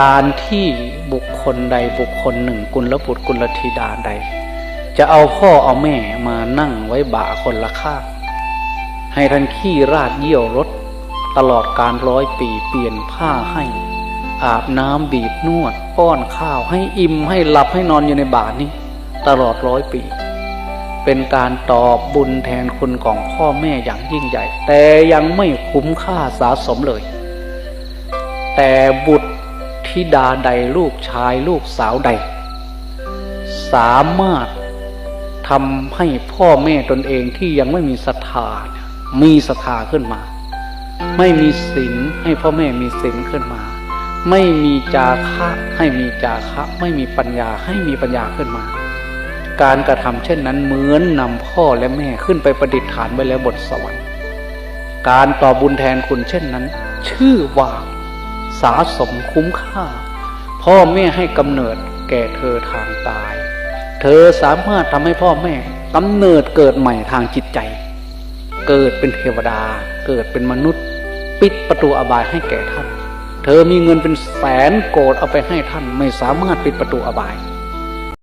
การที่บุคคลใดบุคคลหนึ่ง กุลบุตรกุลธิดาใด จะเอาพ่อเอาแม่มานั่งไว้บ่าคนละข้างให้ท่านขี้ราดเยี่ยวรถ ตลอดการร้อยปีเปลี่ยนผ้าให้ อาบน้ำบีบนวดป้อนข้าวให้อิ่มให้หลับให้นอนอยู่ในบาทนี้ ตลอดร้อยปี เป็นการตอบบุญแทนคุณของพ่อแม่อย่างยิ่งใหญ่ แต่ยังไม่คุ้มค่าสาสมเลย แต่บุตร ธิดาใดลูกชายลูกสาวใด สามารถทำให้พ่อแม่ตนเองที่ยังไม่มีศรัทธามีศรัทธาขึ้นมา ไม่มีศีลให้พ่อแม่มีศีลขึ้นมา ไม่มีจาคะให้มีจาคะ ไม่มีปัญญาให้มีปัญญาขึ้นมา การกระทำเช่นนั้นเหมือนนำพ่อและแม่ขึ้นไปประดิษฐานไว้แล้วบนสวรรค์ การต่อบุญแทนคุณเช่นนั้น ชื่อว่าาสมคุ้มค่า พ่อแม่ให้กำเนิดแก่เธอทางตาย เธอสามารถทำให้พ่อแม่กำเนิดเกิดใหม่ทางจิตใจ เกิดเป็นเทวดา เกิดเป็นมนุษย์ ปิดประตูอบายให้แก่ท่าน เธอมีเงินเป็นแสนโกดเอาไปให้ท่านไม่สามารถปิดประตูอบาย